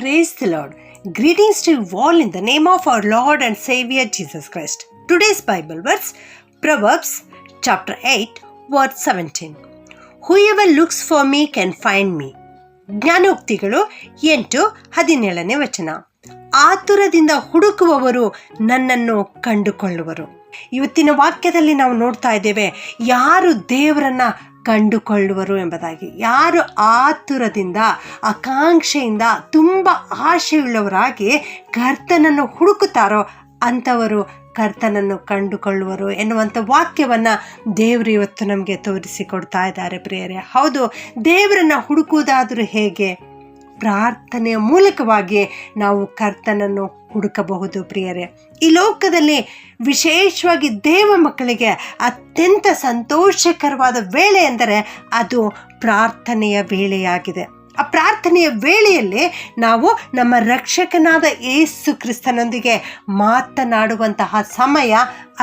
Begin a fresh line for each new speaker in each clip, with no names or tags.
praise the Lord greetings to all in the name of our Lord and saviour Jesus Christ today's Bible verse Proverbs chapter eight verse seventeen whoever looks for me can find me ಜ್ಞಾನೋಕ್ತಿಗಳು ಎಂಟು ಹದಿನೇಳನೇ ವಚನ ಆತುರದಿಂದ ಹುಡುಕುವವರು ನನ್ನನ್ನು ಕಂಡುಕೊಳ್ಳುವರು ಇವತ್ತಿನ ವಾಕ್ಯದಲ್ಲಿ ನಾವು ನೋಡ್ತಾ ಇದ್ದೇವೆ ಯಾರು ದೇವರನ್ನ ಕಂಡುಕೊಳ್ಳುವರು ಎಂಬುದಾಗಿ ಯಾರು ಆತುರದಿಂದ ಆಕಾಂಕ್ಷೆಯಿಂದ ತುಂಬ ಆಶೆಯುಳ್ಳವರಾಗಿ ಕರ್ತನನ್ನು ಹುಡುಕುತ್ತಾರೋ ಅಂಥವರು ಕರ್ತನನ್ನು ಕಂಡುಕೊಳ್ಳುವರು ಎನ್ನುವಂಥ ವಾಕ್ಯವನ್ನು ದೇವರು ಇವತ್ತು ನಮಗೆ ತೋರಿಸಿಕೊಡ್ತಾ ಇದ್ದಾರೆ ಪ್ರಿಯರೇ ಹೌದು ದೇವರನ್ನು ಹುಡುಕುವುದಾದರೂ ಹೇಗೆ ಪ್ರಾರ್ಥನೆಯ ಮೂಲಕವಾಗಿ ನಾವು ಕರ್ತನನ್ನು ಹುಡುಕಬಹುದು ಪ್ರಿಯರೇ ಈ ಲೋಕದಲ್ಲಿ ವಿಶೇಷವಾಗಿ ದೇವ ಮಕ್ಕಳಿಗೆ ಅತ್ಯಂತ ಸಂತೋಷಕರವಾದ ವೇಳೆ ಎಂದರೆ ಅದು ಪ್ರಾರ್ಥನೆಯ ವೇಳೆಯಾಗಿದೆ ಆ ಪ್ರಾರ್ಥನೆಯ ವೇಳೆಯಲ್ಲಿ ನಾವು ನಮ್ಮ ರಕ್ಷಕನಾದ ಏಸು ಕ್ರಿಸ್ತನೊಂದಿಗೆ ಮಾತನಾಡುವಂತಹ ಸಮಯ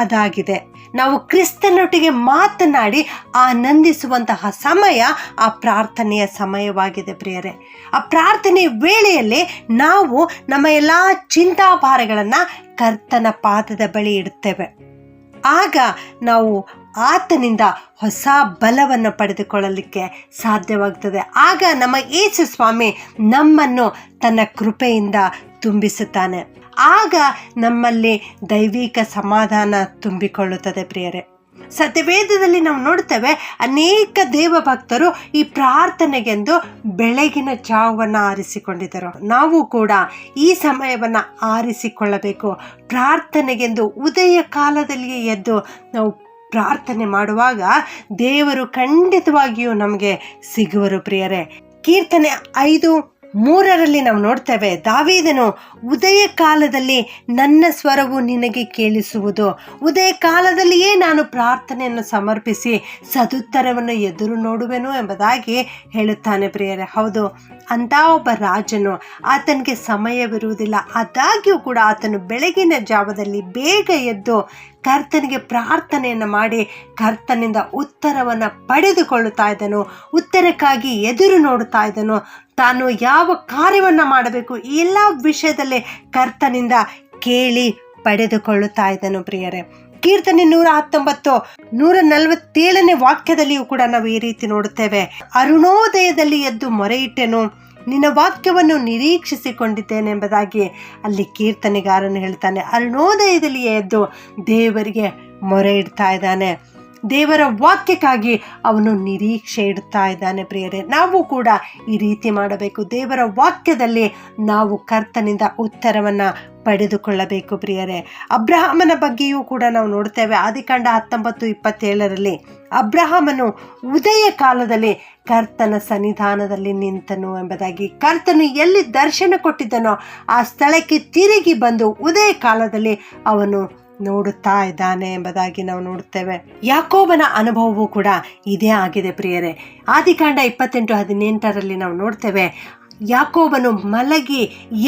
ಅದಾಗಿದೆ ನಾವು ಕ್ರಿಸ್ತನೊಟ್ಟಿಗೆ ಮಾತನಾಡಿ ಆನಂದಿಸುವಂತಹ ಸಮಯ ಆ ಪ್ರಾರ್ಥನೆಯ ಸಮಯವಾಗಿದೆ ಪ್ರಿಯರೇ ಆ ಪ್ರಾರ್ಥನೆ ವೇಳೆಯಲ್ಲಿ ನಾವು ನಮ್ಮ ಎಲ್ಲ ಚಿಂತಾಭಾರಗಳನ್ನು ಕರ್ತನ ಪಾದದ ಬಳಿ ಇಡುತ್ತೇವೆ ಆಗ ನಾವು ಆತನಿಂದ ಹೊಸ ಬಲವನ್ನು ಪಡೆದುಕೊಳ್ಳಲಿಕ್ಕೆ ಸಾಧ್ಯವಾಗ್ತದೆ ಆಗ ನಮ್ಮ ಯೇಸು ಸ್ವಾಮಿ ನಮ್ಮನ್ನು ತನ್ನ ಕೃಪೆಯಿಂದ ತುಂಬಿಸುತ್ತಾನೆ ಆಗ ನಮ್ಮಲ್ಲಿ ದೈವಿಕ ಸಮಾಧಾನ ತುಂಬಿಕೊಳ್ಳುತ್ತದೆ ಪ್ರಿಯರೇ ಸತ್ಯವೇದದಲ್ಲಿ ನಾವು ನೋಡ್ತೇವೆ ಅನೇಕ ದೇವಭಕ್ತರು ಈ ಪ್ರಾರ್ಥನೆಗೆಂದು ಬೆಳಗಿನ ಜಾವವನ್ನು ಆರಿಸಿಕೊಂಡಿದ್ದರು ನಾವು ಕೂಡ ಈ ಸಮಯವನ್ನು ಆರಿಸಿಕೊಳ್ಳಬೇಕು ಪ್ರಾರ್ಥನೆಗೆಂದು ಉದಯ ಕಾಲದಲ್ಲಿಯೇ ಎದ್ದು ನಾವು ಪ್ರಾರ್ಥನೆ ಮಾಡುವಾಗ ದೇವರು ಖಂಡಿತವಾಗಿಯೂ ನಮಗೆ ಸಿಗುವರು ಪ್ರಿಯರೇ ಕೀರ್ತನೆ ಐದು ಮೂರರಲ್ಲಿ ನಾವು ನೋಡ್ತೇವೆ ದಾವಿದನು ಉದಯ ಕಾಲದಲ್ಲಿ ನನ್ನ ಸ್ವರವು ನಿನಗೆ ಕೇಳಿಸುವುದು ಉದಯ ಕಾಲದಲ್ಲಿಯೇ ನಾನು ಪ್ರಾರ್ಥನೆಯನ್ನು ಸಮರ್ಪಿಸಿ ಸದುತ್ತರವನ್ನು ಎದುರು ನೋಡುವೆನು ಎಂಬುದಾಗಿ ಹೇಳುತ್ತಾನೆ ಪ್ರಿಯರೇ ಹೌದು ಅಂಥ ಒಬ್ಬ ರಾಜನು ಆತನಿಗೆ ಸಮಯವಿರುವುದಿಲ್ಲ ಆದಾಗ್ಯೂ ಕೂಡ ಆತನು ಬೆಳಗಿನ ಜಾವದಲ್ಲಿ ಬೇಗ ಎದ್ದು ಕರ್ತನಿಗೆ ಪ್ರಾರ್ಥನೆಯನ್ನು ಮಾಡಿ ಕರ್ತನಿಂದ ಉತ್ತರವನ್ನು ಪಡೆದುಕೊಳ್ಳುತ್ತಾ ಇದ್ದನು ಉತ್ತರಕ್ಕಾಗಿ ಎದುರು ನೋಡುತ್ತಾ ಇದ್ದನು ತಾನು ಯಾವ ಕಾರ್ಯವನ್ನು ಮಾಡಬೇಕು ಎಲ್ಲ ವಿಷಯದಲ್ಲಿ ಕರ್ತನಿಂದ ಕೇಳಿ ಪಡೆದುಕೊಳ್ಳುತ್ತಾ ಇದ್ದನು ಪ್ರಿಯರೇ ಕೀರ್ತನೆ ನೂರ ಹತ್ತೊಂಬತ್ತು ನೂರ ನಲವತ್ತೇಳನೇ ವಾಕ್ಯದಲ್ಲಿಯೂ ಕೂಡ ನಾವು ಈ ರೀತಿ ನೋಡುತ್ತೇವೆ ಅರುಣೋದಯದಲ್ಲಿ ಎದ್ದು ಮೊರೆಯಿಟ್ಟೆನು ನಿನ್ನ ವಾಕ್ಯವನ್ನು ಎಂಬುದಾಗಿ ಅಲ್ಲಿ ಕೀರ್ತನೆಗಾರನು ಹೇಳ್ತಾನೆ ಅರುಣೋದಯದಲ್ಲಿಯೇ ಎದ್ದು ದೇವರಿಗೆ ಮೊರೆ ಇಡ್ತಾ ಇದ್ದಾನೆ ದೇವರ ವಾಕ್ಯಕ್ಕಾಗಿ ಅವನು ನಿರೀಕ್ಷೆ ಇಡ್ತಾ ಇದ್ದಾನೆ ಪ್ರಿಯರೇ ನಾವು ಕೂಡ ಈ ರೀತಿ ಮಾಡಬೇಕು ದೇವರ ವಾಕ್ಯದಲ್ಲಿ ನಾವು ಕರ್ತನಿಂದ ಉತ್ತರವನ್ನು ಪಡೆದುಕೊಳ್ಳಬೇಕು ಪ್ರಿಯರೇ ಅಬ್ರಹಾಮನ ಬಗ್ಗೆಯೂ ಕೂಡ ನಾವು ನೋಡ್ತೇವೆ ಆದಿಕಾಂಡ ಹತ್ತೊಂಬತ್ತು ಇಪ್ಪತ್ತೇಳರಲ್ಲಿ ಅಬ್ರಹಾಮನು ಉದಯ ಕಾಲದಲ್ಲಿ ಕರ್ತನ ಸನ್ನಿಧಾನದಲ್ಲಿ ನಿಂತನು ಎಂಬುದಾಗಿ ಕರ್ತನು ಎಲ್ಲಿ ದರ್ಶನ ಕೊಟ್ಟಿದ್ದನೋ ಆ ಸ್ಥಳಕ್ಕೆ ತಿರುಗಿ ಬಂದು ಉದಯ ಕಾಲದಲ್ಲಿ ಅವನು ನೋಡುತ್ತಾ ಇದ್ದಾನೆ ಎಂಬುದಾಗಿ ನಾವು ನೋಡುತ್ತೇವೆ ಯಾಕೋಬನ ಅನುಭವವೂ ಕೂಡ ಇದೇ ಆಗಿದೆ ಪ್ರಿಯರೇ ಆದಿಕಾಂಡ ಇಪ್ಪತ್ತೆಂಟು ಹದಿನೆಂಟರಲ್ಲಿ ನಾವು ನೋಡ್ತೇವೆ ಯಾಕೋಬನು ಮಲಗಿ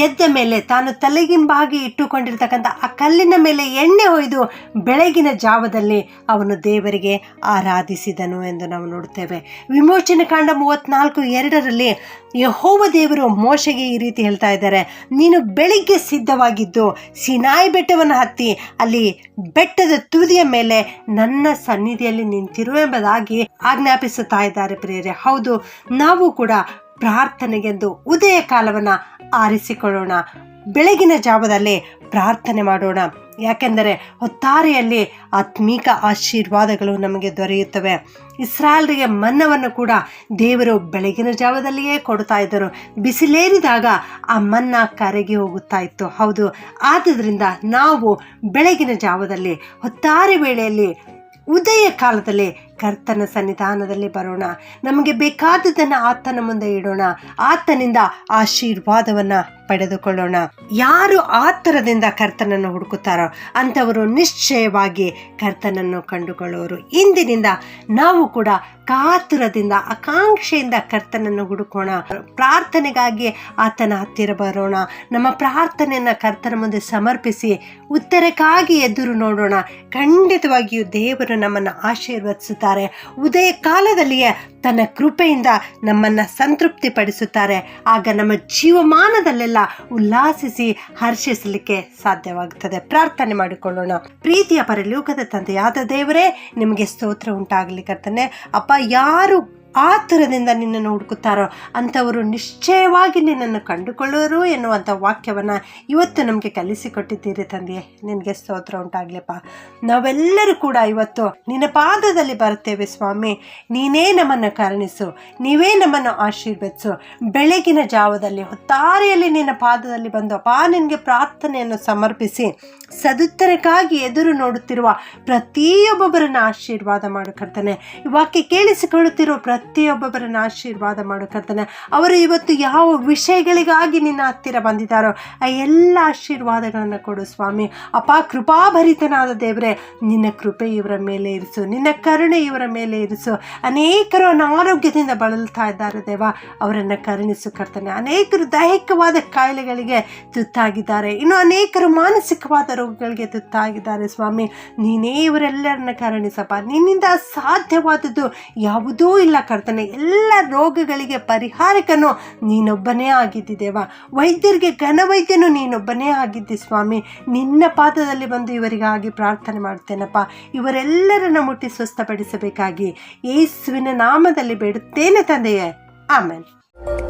ಎದ್ದ ಮೇಲೆ ತಾನು ತಲೆಗಿಂಬಾಗಿ ಇಟ್ಟುಕೊಂಡಿರ್ತಕ್ಕಂಥ ಆ ಕಲ್ಲಿನ ಮೇಲೆ ಎಣ್ಣೆ ಹೊಯ್ದು ಬೆಳಗಿನ ಜಾವದಲ್ಲಿ ಅವನು ದೇವರಿಗೆ ಆರಾಧಿಸಿದನು ಎಂದು ನಾವು ನೋಡ್ತೇವೆ ವಿಮೋಚನೆ ಕಾಂಡ ಮೂವತ್ನಾಲ್ಕು ಎರಡರಲ್ಲಿ ಯಹೋವ ದೇವರು ಮೋಶೆಗೆ ಈ ರೀತಿ ಹೇಳ್ತಾ ಇದ್ದಾರೆ ನೀನು ಬೆಳಿಗ್ಗೆ ಸಿದ್ಧವಾಗಿದ್ದು ಸಿನಾಯಿ ಬೆಟ್ಟವನ್ನು ಹತ್ತಿ ಅಲ್ಲಿ ಬೆಟ್ಟದ ತುದಿಯ ಮೇಲೆ ನನ್ನ ಸನ್ನಿಧಿಯಲ್ಲಿ ನಿಂತಿರುವೆಂಬುದಾಗಿ ಆಜ್ಞಾಪಿಸುತ್ತಾ ಇದ್ದಾರೆ ಪ್ರೇರೆ ಹೌದು ನಾವು ಕೂಡ ಪ್ರಾರ್ಥನೆಗೆಂದು ಉದಯ ಕಾಲವನ್ನು ಆರಿಸಿಕೊಳ್ಳೋಣ ಬೆಳಗಿನ ಜಾವದಲ್ಲಿ ಪ್ರಾರ್ಥನೆ ಮಾಡೋಣ ಯಾಕೆಂದರೆ ಒತ್ತಾರೆಯಲ್ಲಿ ಆತ್ಮೀಕ ಆಶೀರ್ವಾದಗಳು ನಮಗೆ ದೊರೆಯುತ್ತವೆ ಇಸ್ರಾಲ್ರಿಗೆ ಮನ್ನವನ್ನು ಕೂಡ ದೇವರು ಬೆಳಗಿನ ಜಾವದಲ್ಲಿಯೇ ಕೊಡ್ತಾ ಇದ್ದರು ಬಿಸಿಲೇರಿದಾಗ ಆ ಮನ್ನ ಕರಗಿ ಹೋಗುತ್ತಾ ಇತ್ತು ಹೌದು ಆದ್ದರಿಂದ ನಾವು ಬೆಳಗಿನ ಜಾವದಲ್ಲಿ ಹೊತ್ತಾರೆ ವೇಳೆಯಲ್ಲಿ ಉದಯ ಕಾಲದಲ್ಲಿ ಕರ್ತನ ಸನ್ನಿಧಾನದಲ್ಲಿ ಬರೋಣ ನಮಗೆ ಬೇಕಾದುದನ್ನು ಆತನ ಮುಂದೆ ಇಡೋಣ ಆತನಿಂದ ಆಶೀರ್ವಾದವನ್ನು ಪಡೆದುಕೊಳ್ಳೋಣ ಯಾರು ಆತುರದಿಂದ ಕರ್ತನನ್ನು ಹುಡುಕುತ್ತಾರೋ ಅಂಥವರು ನಿಶ್ಚಯವಾಗಿ ಕರ್ತನನ್ನು ಕಂಡುಕೊಳ್ಳೋರು ಇಂದಿನಿಂದ ನಾವು ಕೂಡ ಕಾತುರದಿಂದ ಆಕಾಂಕ್ಷೆಯಿಂದ ಕರ್ತನನ್ನು ಹುಡುಕೋಣ ಪ್ರಾರ್ಥನೆಗಾಗಿ ಆತನ ಹತ್ತಿರ ಬರೋಣ ನಮ್ಮ ಪ್ರಾರ್ಥನೆಯನ್ನು ಕರ್ತನ ಮುಂದೆ ಸಮರ್ಪಿಸಿ ಉತ್ತರಕ್ಕಾಗಿ ಎದುರು ನೋಡೋಣ ಖಂಡಿತವಾಗಿಯೂ ದೇವರು ನಮ್ಮನ್ನು ಆಶೀರ್ವದಿಸುತ್ತಾ ಮಾಡುತ್ತಾರೆ ಉದಯ ಕಾಲದಲ್ಲಿಯೇ ತನ್ನ ಕೃಪೆಯಿಂದ ನಮ್ಮನ್ನು ಸಂತೃಪ್ತಿಪಡಿಸುತ್ತಾರೆ ಆಗ ನಮ್ಮ ಜೀವಮಾನದಲ್ಲೆಲ್ಲ ಉಲ್ಲಾಸಿಸಿ ಹರ್ಷಿಸಲಿಕ್ಕೆ ಸಾಧ್ಯವಾಗುತ್ತದೆ ಪ್ರಾರ್ಥನೆ ಮಾಡಿಕೊಳ್ಳೋಣ ಪ್ರೀತಿಯ ಪರಲೋಕದ ತಂದೆಯಾದ ದೇವರೇ ನಿಮಗೆ ಸ್ತೋತ್ರ ಉಂಟಾಗಲಿ ಅಪ್ಪ ಯಾರು ಆ ಥರದಿಂದ ನಿನ್ನನ್ನು ಹುಡುಕುತ್ತಾರೋ ಅಂಥವರು ನಿಶ್ಚಯವಾಗಿ ನಿನ್ನನ್ನು ಕಂಡುಕೊಳ್ಳೋರು ಎನ್ನುವಂಥ ವಾಕ್ಯವನ್ನು ಇವತ್ತು ನಮಗೆ ಕಲಿಸಿಕೊಟ್ಟಿದ್ದೀರಿ ತಂದೆಯೇ ನಿನಗೆ ಸ್ತೋತ್ರ ಉಂಟಾಗ್ಲಿಪ್ಪ ನಾವೆಲ್ಲರೂ ಕೂಡ ಇವತ್ತು ನಿನ್ನ ಪಾದದಲ್ಲಿ ಬರುತ್ತೇವೆ ಸ್ವಾಮಿ ನೀನೇ ನಮ್ಮನ್ನು ಕರುಣಿಸು ನೀವೇ ನಮ್ಮನ್ನು ಆಶೀರ್ವದಿಸು ಬೆಳಗಿನ ಜಾವದಲ್ಲಿ ಹೊತ್ತಾರೆಯಲ್ಲಿ ನಿನ್ನ ಪಾದದಲ್ಲಿ ಬಂದು ಅಪ್ಪ ನಿನಗೆ ಪ್ರಾರ್ಥನೆಯನ್ನು ಸಮರ್ಪಿಸಿ ಸದುತ್ತರಕ್ಕಾಗಿ ಎದುರು ನೋಡುತ್ತಿರುವ ಪ್ರತಿಯೊಬ್ಬೊಬ್ಬರನ್ನು ಆಶೀರ್ವಾದ ಮಾಡಿಕೊಡ್ತಾನೆ ಈ ವಾಕ್ಯ ಕೇಳಿಸಿಕೊಳ್ಳುತ್ತಿರುವ ಪ್ರ ಪ್ರತಿಯೊಬ್ಬೊಬ್ಬರನ್ನು ಆಶೀರ್ವಾದ ಮಾಡು ಕರ್ತನೆ ಅವರು ಇವತ್ತು ಯಾವ ವಿಷಯಗಳಿಗಾಗಿ ನಿನ್ನ ಹತ್ತಿರ ಬಂದಿದ್ದಾರೋ ಆ ಎಲ್ಲ ಆಶೀರ್ವಾದಗಳನ್ನು ಕೊಡು ಸ್ವಾಮಿ ಅಪ ಕೃಪಾಭರಿತನಾದ ದೇವರೇ ನಿನ್ನ ಕೃಪೆ ಇವರ ಮೇಲೆ ಇರಿಸು ನಿನ್ನ ಕರುಣೆ ಇವರ ಮೇಲೆ ಇರಿಸು ಅನೇಕರು ಅನಾರೋಗ್ಯದಿಂದ ಬಳಲ್ತಾ ಇದ್ದಾರೆ ದೇವ ಅವರನ್ನು ಕರುಣಿಸು ಕರ್ತನೆ ಅನೇಕರು ದೈಹಿಕವಾದ ಕಾಯಿಲೆಗಳಿಗೆ ತುತ್ತಾಗಿದ್ದಾರೆ ಇನ್ನು ಅನೇಕರು ಮಾನಸಿಕವಾದ ರೋಗಗಳಿಗೆ ತುತ್ತಾಗಿದ್ದಾರೆ ಸ್ವಾಮಿ ನೀನೇ ಇವರೆಲ್ಲರನ್ನ ಕರುಣಿಸಪ್ಪ ನಿನ್ನಿಂದ ಸಾಧ್ಯವಾದದ್ದು ಯಾವುದೂ ಇಲ್ಲ ಕರ್ತನೆ ಎಲ್ಲ ರೋಗಗಳಿಗೆ ಪರಿಹಾರಕನು ನೀನೊಬ್ಬನೇ ದೇವ ವೈದ್ಯರಿಗೆ ವೈದ್ಯನು ನೀನೊಬ್ಬನೇ ಆಗಿದ್ದಿ ಸ್ವಾಮಿ ನಿನ್ನ ಪಾದದಲ್ಲಿ ಬಂದು ಇವರಿಗಾಗಿ ಪ್ರಾರ್ಥನೆ ಮಾಡ್ತೇನಪ್ಪ ಇವರೆಲ್ಲರನ್ನು ಮುಟ್ಟಿ ಸ್ವಸ್ಥಪಡಿಸಬೇಕಾಗಿ ಯೇಸುವಿನ ನಾಮದಲ್ಲಿ ಬೇಡುತ್ತೇನೆ ತಂದೆಯೇ ಆಮೇಲೆ